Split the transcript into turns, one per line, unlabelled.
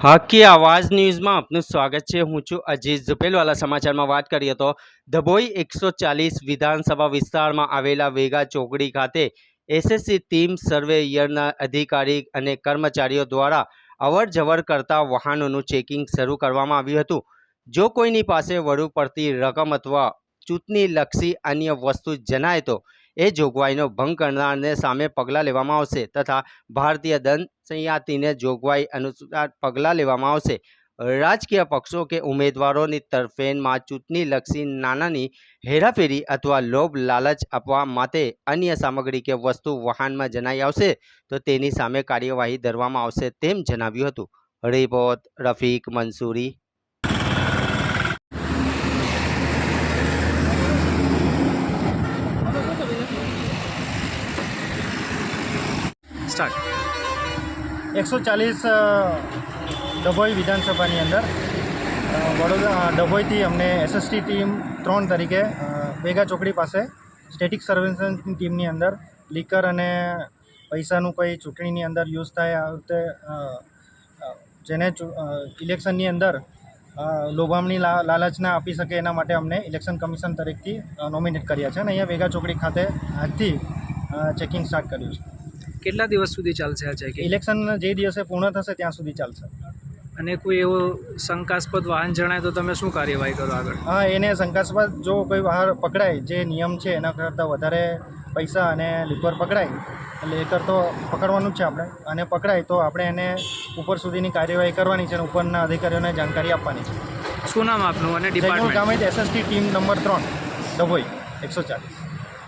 હાકી આવાજ ન્યૂઝમાં આપનું સ્વાગત છે. હું છું અજીત ઝુપેલવાલા. સમાચારમાં વાત કરીએ તો ધબોઈ એકસો ચાલીસ વિધાનસભા વિસ્તારમાં આવેલા વેગા ચોકડી ખાતે એસએસસી ટીમ સર્વેયરના અધિકારી અને કર્મચારીઓ દ્વારા અવર જવર કરતા વાહનોનું ચેકિંગ શરૂ કરવામાં આવ્યું હતું. જો કોઈની પાસે વધુ પડતી રકમ અથવા ચૂંટણીલક્ષી અન્ય વસ્તુ જણાય તો એ જોગવાઈનો ભંગ કરનારને સામે પગલાં લેવામાં આવશે તથા ભારતીય દંડ સંહિતાને જોગવાઈ અનુસાર પગલાં લેવામાં આવશે. રાજકીય પક્ષો કે ઉમેદવારોની તરફેણમાં ચૂંટણીલક્ષી નાણાંની હેરાફેરી અથવા લોભ લાલચ આપવા માટે અન્ય સામગ્રી કે વસ્તુ વાહનમાં જણાઈ આવશે, તો તેની સામે કાર્યવાહી ધરવામાં આવશે તેમ જણાવ્યું હતું. રિપોર્ટ રફીક મંસૂરી.
સ્ટાર્ટ એકસો ચાલીસ ડભોઈ વિધાનસભાની અંદર વડોદરા ડભોઈથી અમને એસએસટી ટીમ ત્રણ તરીકે બેગા ચોકડી પાસે સ્ટેટિક સર્વેલન્સની ટીમની અંદર લીકર અને પૈસાનું કોઈ ચૂંટણીની અંદર યુઝ થાય આ વખતે જેને ઇલેક્શનની અંદર લોભામણી લા- લાલચ આપી શકે એના માટે અમને ઇલેક્શન કમિશન તરીકેથી નોમિનેટ કર્યા છે અને અહીંયા ભેગા ચોકડી ખાતે આજથી ચેકિંગ સ્ટાર્ટ કર્યું છે.
કેટલા દિવસ સુધી ચાલશે આ ચેકિંગ
ઇલેક્શન જે દિવસે પૂર્ણ થશે ત્યાં સુધી ચાલશે.
અને કોઈ એવો શંકાસ્પદ વાહન જણાય તો તમે શું કાર્યવાહી કરો આગળ?
હા એને શંકાસ્પદ જો કોઈ બહાર પકડાય જે નિયમ છે એના કરતાં વધારે પૈસા અને લીપર પકડાય એટલે એ કરતો પકડવાનું જ છે આપણે. અને પકડાય તો આપણે એને ઉપર સુધીની કાર્યવાહી કરવાની છે અને ઉપરના અધિકારીઓને જાણકારી આપવાની છે.
શું નામ આપનું અને ડિપાર્ટમેન્ટ
ગામે એસએસટી ટીમ નંબર ત્રણ ડભોઈ એકસો ચાલીસ.